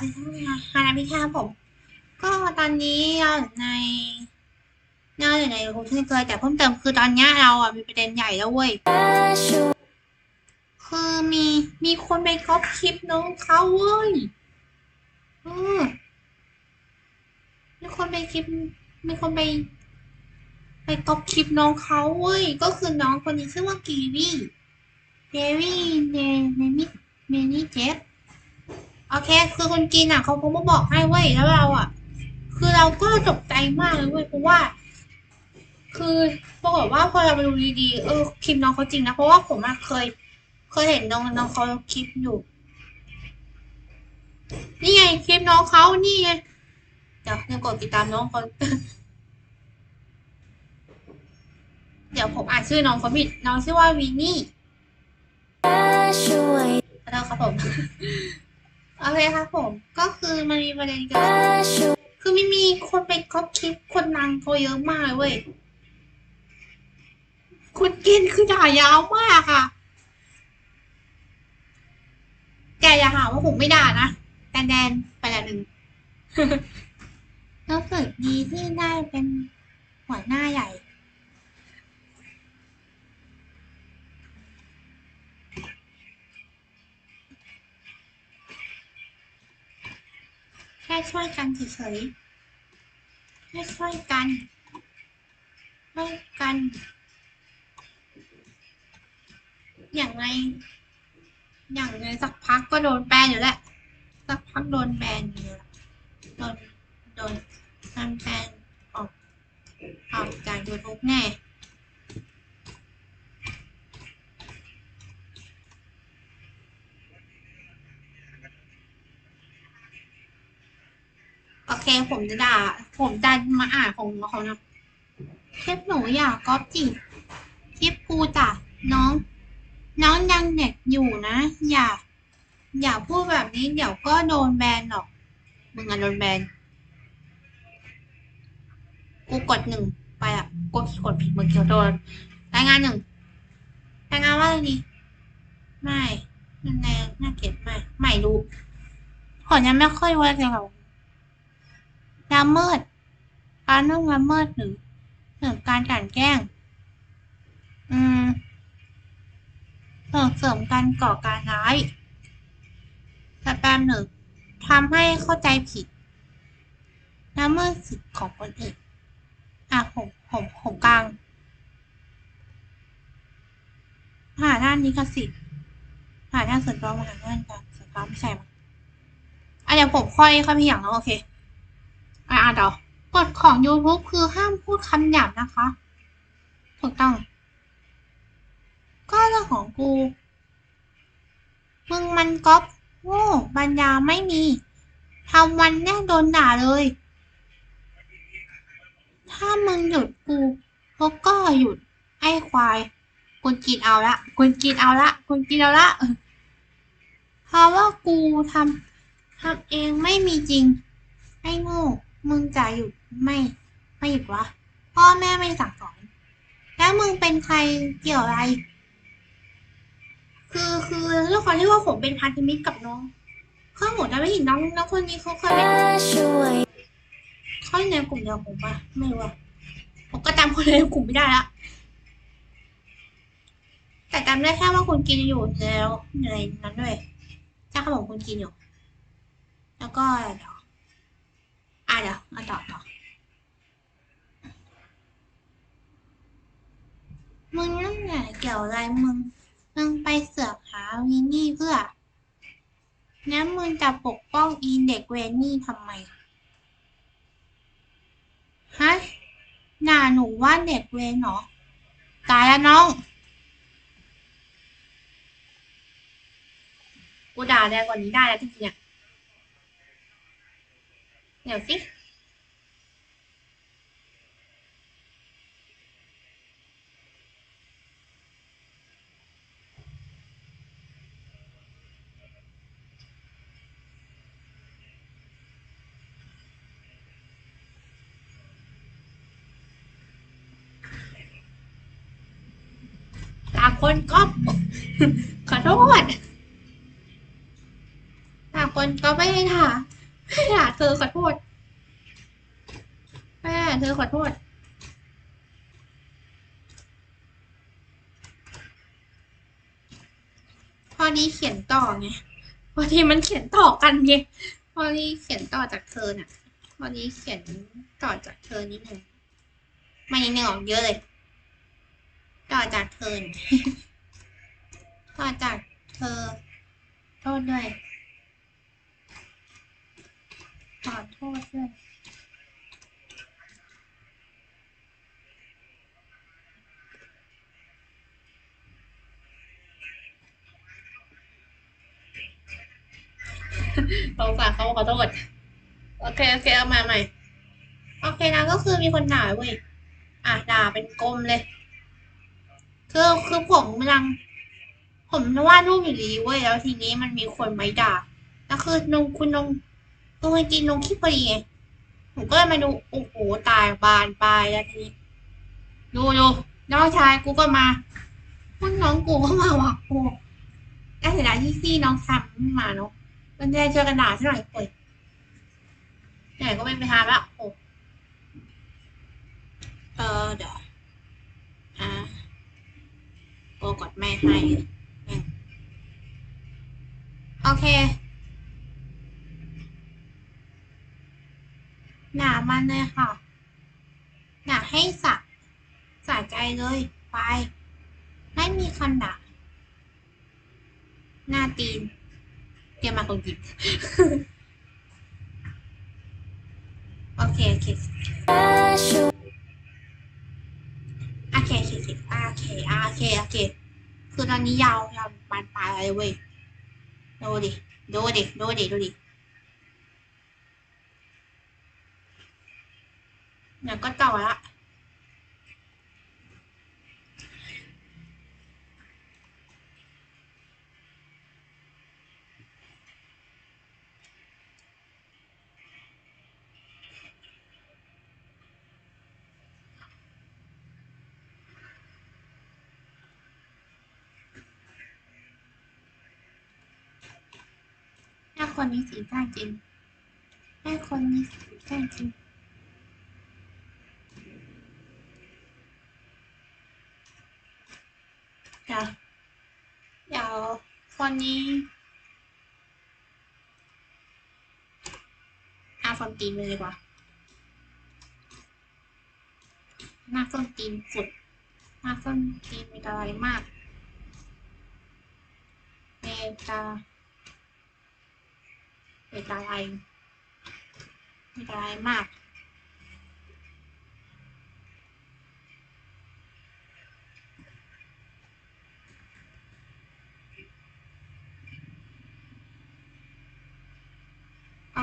ที่ทำงานฮานามิค่ะผม ก็ตอนนี้เราอยู่ในเราอยู่ในรูที่เคยแต่เพิ่มเติมคือตอนเนี้ยเราอะมีประเด็นใหญ่แล้วเว้ย คือมีมีคนไปก๊อปคลิปน้องเขาเว้ยออมีคนไปคลิป มีคนไป ไปก๊อปคลิปน้องเขาเว้ย ก็คือน้องคนนี้ชื่อว่ากีวีเดวี่เนเนมิเมนี่เจฟ โอเค คือคนกินอะเขาเขามาบอกให้เว้ยแล้วเราอะ คือเราก็ตกใจมากเลยเว้ยเพราะว่า คือปรากฏว่าพอเราไปดูดีๆเออคลิปน้องเขาจริงนะเพราะว่าผมอะเคย เคยเห็นน้องน้องเขาคลิปอยู่นี่ไงคลิปน้องเขานี่ไงเดี๋ยวเดี๋ยวกดติดตามน้องเขาเดี๋ยวผมอ่านชื่อน้องเขาผิดน้องชื่อว่าวินนี่ช่วยขอโทษครับผมโอ เคครับผม ก็คือมันมีประเด็นเกี่ยวกับช่วยคือไม่มีคนไปก๊อปคลิปคนดังเขาเยอะมากเลยเว้ยคุณกินคือด่ายาวมากค่ะแกอย่าหาว่าผมไม่ด่านะแดนแดนไปละหนึ่งรู้สึกดีที่ได้เป็นหัวหน้าใหญ่ แค่ช่วยกันเฉยๆแค่ช่วยกันช่วยกัน อย่างไร อย่างไรสักพักก็โดนแบนอยู่แหละ สักพักโดนแบนอยู่แหลโดนโดน โดนแบนออกออกจากยูทูบแน่ เคผมจะด่า ผมจะมาอ่านของเขานะคลิปหนูอยากก๊อปจิคลิปกูจ้ะน้อง น้องยังเด็กอยู่นะ อย่า อย่าพูดแบบนี้เดี๋ยวก็โดนแบนหรอก มึงอะโดนแบน กูกดหนึ่งไปอะกดกดผิดมึงเขียวโดนรายงานหนึ่งรายงานว่าอะไรดี ไม่นั่นแน่น่าเกลียดไม่ไม่รู้ขอยังไม่ค่อยว่าเลยค่ะ ละเมิดการนุ่งละเมิดหรือหรือการกลั่นแกล้ง อืมส่งเสริมการก่อการร้ายสแปมหนึ่งทำให้เข้าใจผิดละเมิดสิทธิของคนอื่น อะผมผมผมกลางมหาด้านลิขสิทธิ์มหาด้านส่วนตัวมหาด้านการส่วนตัวไม่ใช่มั้งอะเดี๋ยวผมค่อยค่อยพี่อย่างแล้วโอเค อ่าเดี๋ยวกฎของ YouTube คือห้ามพูดคำหยาบนะคะ ถูกต้อง ก็เรื่องของกู มึงมันก๊อปโง่ปัญญาไม่มีทำวันแน่โดนด่าเลย ถ้ามึงหยุดกูเขาก็หยุดไอ้ควายคุณกินเอาละคุณกินเอาละคุณกินเอาละเพราะว่ากูทำทำเองไม่มีจริง ไอ้โง่ มึงจะหยุดไม่ไม่หยุดวะพ่อแม่ไม่สั่งสอน แล้วมึงเป็นใครเกี่ยวอะไร คือคือด้วยความที่ว่าผมเป็นพันธมิตรกับน้องข้าผมจะไม่เห็นน้องน้องคนนี้เขาเคยเป็นเขาอยู่ในกลุ่มเดียวกับผมปะไม่รู้อะผมก็จำคนในกลุ่มไม่ได้ละแต่จำได้แค่ว่าคุณกินอยู่แล้วในนั้นด้วยใช่ครับผมคุณกินอยู่ แล้วก็เดี๋ยว อะเดี๋ยวเอาต่อต่อมึงนั่นแหละเกี่ยวอะไรมึง มึงไปเสือกหาวินนี่เพื่องั้นมึงจะปกป้องอีเด็กเวนนี่ทำไม ฮะน่าหนูว่าเด็กเวนเหรอ ตายแล้วน้อง กูด่าแรงกว่านี้ได้แล้วจริงๆอะ เดี๋ยวสิคนก๊อปขอโทษตาคนก็ไม่ได้ ด่าไม่เธอขอโทษไม่เธอขอโทษพอดีเขียนต่อไงพอดีมันเขียนต่อกันไงพอดีเขียนต่อจากเธอน่ะพอดีเขียนต่อจากเธอนิดหนึ่งไม่นิดหนึ่งออกเยอะเลย ต่อจากเธอต่อจากเธอโทษด้วย ข อโทษด้วยสงสารเขาขอโทษ โอเค โอเค เอามาใหม่ โอเคนะก็คือมีคนด่าเว้ย อะด่าเป็นกลมเลย คือคือผมกำลัง ผมวาดรูปอยู่ดีเว้ย แล้วทีนี้มันมีคนไมาด่า แล้วคือนงคุณนง ตัวจริงนงคิดพอดีไงผมก็มาดูโอ้โหตายบานปลายแล้วทีนี้ดูดูน้องชายกูก็มาพวกน้องกูก็มาว่ะกูแต่เสียดายที่พี่น้องทำมาเนาะมันได้เจอกันด่าซะหน่อยเปิดไหนก็ไม่ไปทานละโอ้เออเดี๋ยวอ่าโกกดไม่ให้โอเคหนามัน เลยค่ะหนากให้สะสะใจเลยไป ไม่มีคำด่าหน้าตีน เตรียมมาคนกินโอเคโอเค โอเคโอเคโอเคโอเคโอเคโอเค คือตอนนี้ยาวยาวบานปลายเลยเว้ย ดูดิ ดูดิ ดูดิ ดูดิ เนี่ยก็ต่อละแม่คนนี้สีก้าจริงแม่คนนี้สีก้าจริง เดี๋ยวเดี๋ยวคนนี้อาฟอนตีนเลยดีกว่าหน้าส้นตีนสุดหน้าส้นตีนมีอะไรมากเมตาเป็นอะไรเป็นอะไรมาก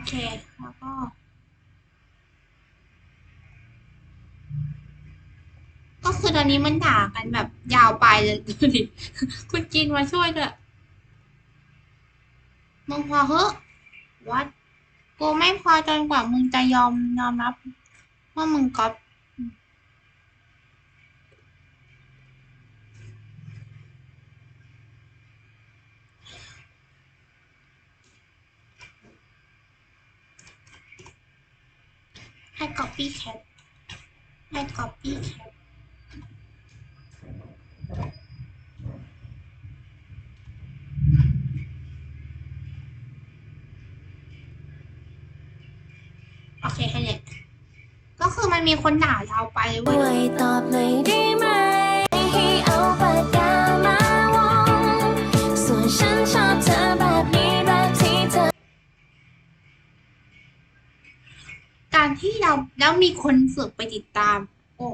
โอเคแล้วก็ก็คือตอนนี้มันด่ากันแบบยาวไปเลยดูดิคุณจีนมาช่วยด้วยมึงพอเหอะวัดกูไม่พอจนกว่ามึงจะยอมยอมรับ ว่ามึงก๊อป ให้ copy cat ให้ copy cat โอเคให้เนี่ยก็คือมันมีคนด่าเราไปเว้ยช่วยตอบหน่อยได้ไหม แล้วมีคนฝึกไปติดตามโอ้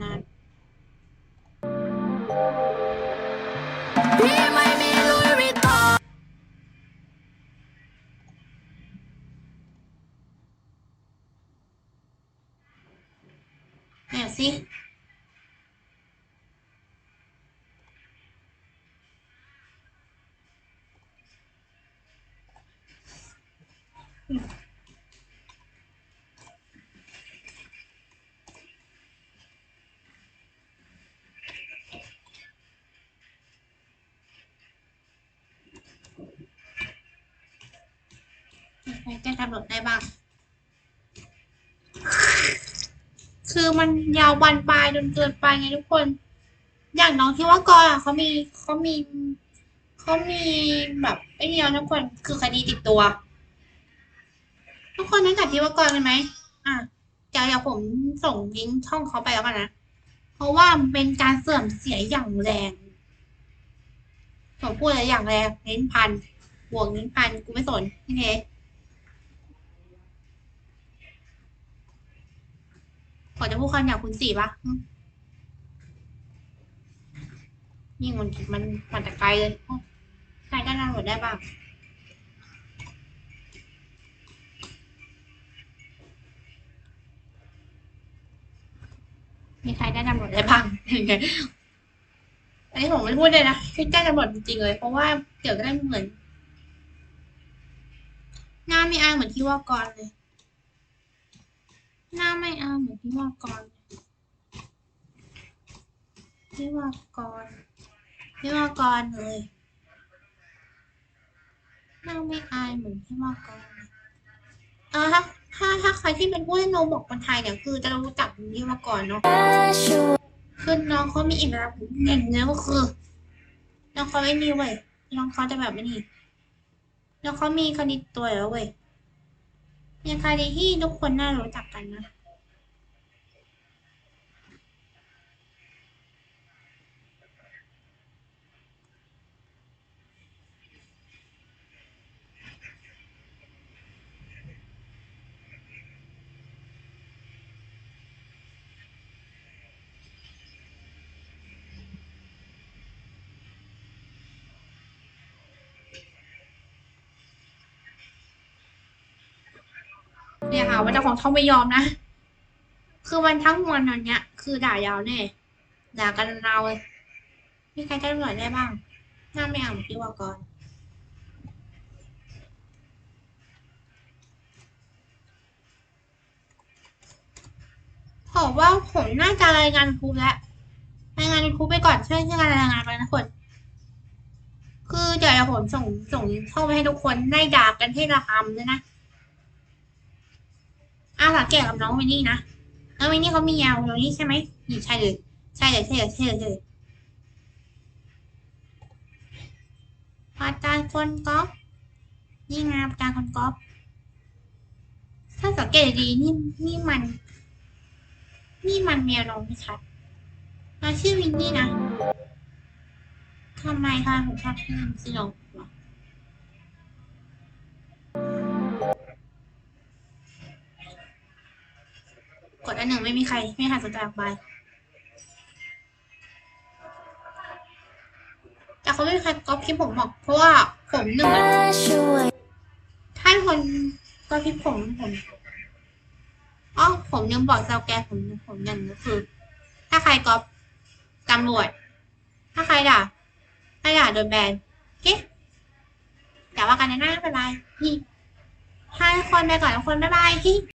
นานเนี่ยสิ ใครจะกำหนดได้บ้าง คือมันยาวบันปลายจนเกินไปไงทุกคน อย่างน้องที่ว่ากอเขามีเขามีเขามีแบบไอ้นี่วทุกคน คือคดีติดตัว ทุกคนรู้จักที่ว่ากรกันไหมอะเดี๋ยวเดี๋ยวผมส่งลิงก์ช่องเขาไปแล้วกันนะ เพราะว่าเป็นการเสื่อมเสียอย่างแรงผมพูดอะไรอย่างแรงเน้นพันบวกเน้นพันกูไม่สนนี่ไงขอจะพูดคำอย่างคุณสี่ปะอืมยิ่งมันมันมันแต่ไกลเลยใครได้ดาวน์โหลดได้บ้าง มีใครได้ดาวน์โหลดได้บ้างอันนี้ผมไม่พูดเลยนะคือแจ้งตำรวจจริงๆเลย เพราะว่าเดี๋ยวก็ได้เหมือน หน้าไม่อายเหมือนที่ว่ากรเลย หน้าไม่อายเหมือนที่ว่ากรเลยที่ว่ากรที่ว่ากรเลยหน้าไม่อายเหมือนที่ว่ากรเลยเออถ้า ถ้าถ้าใครที่เป็นผู้เล่นโนบอกคนไทยเนี่ยคือจะรู้จักนี่มาก่อนเนาะคือน้องเขามีอีกแล้วอย่างเนี้ยก็คือน้องเขาไม่มีเว้ยน้องเขาจะแบบไม่นี่น้องเขามีคณิตตัวแล้วเว้ยมีคดีที่ทุกคนน่ารู้จักกันนะ เนี่ยค่ะว่าเจ้าของช่องไม่ยอมนะ คือวันทั้งวันนั้นเนี้ย คือด่ายาวแน่ด่ากันเราเลยมีใครจะหน่วยได้บ้างน้าไม่อ่าพี่วากรผมว่าผมน่าจะรายงานครูแล้วรายงานครูไปก่อนช่วยช่วยกันรายงานไปนะคนคือเดี๋ยวผมส่งส่งเข้าไปให้ทุกคนได้ด่ากันให้ระคำเลยนะ อ้าวสังเกตกับน้องวินนี่นะน้องวินนี่เขามียาวตรงนี้ใช่ไหมนี่ใช่เลยใช่เลยใช่เลยใช่เลยใช่เลยอาจารย์คนก๊อฟนี่ไงอาจารย์คนก๊อฟถ้าสังเกตดีนี่นี่มัน นี่มันเมียน้องไม่ชัดเราชื่อวินนี่นะทำไมคะผมชอบชื่อสิน้อง กดอันหนึ่งไม่มีใคร ไม่มีใครสนใจออกไปแต่เขาไม่มีใครก๊อปคลิปผมหรอก เพราะว่าผมหนึ่งอะช่วยถ้าคนก๊อปคลิปผมผมอ๋อผมยังบอกเซาแกผมผมอย่างก็คือ ถ้าใครก๊อปตำรวจ ถ้าใครด่าถ้าด่าโดนแบนโอเคแต่ว่ากันในหน้าไม่เป็นไรพี่ให้คนไปก่อนทุกคนบ๊ายบายพี่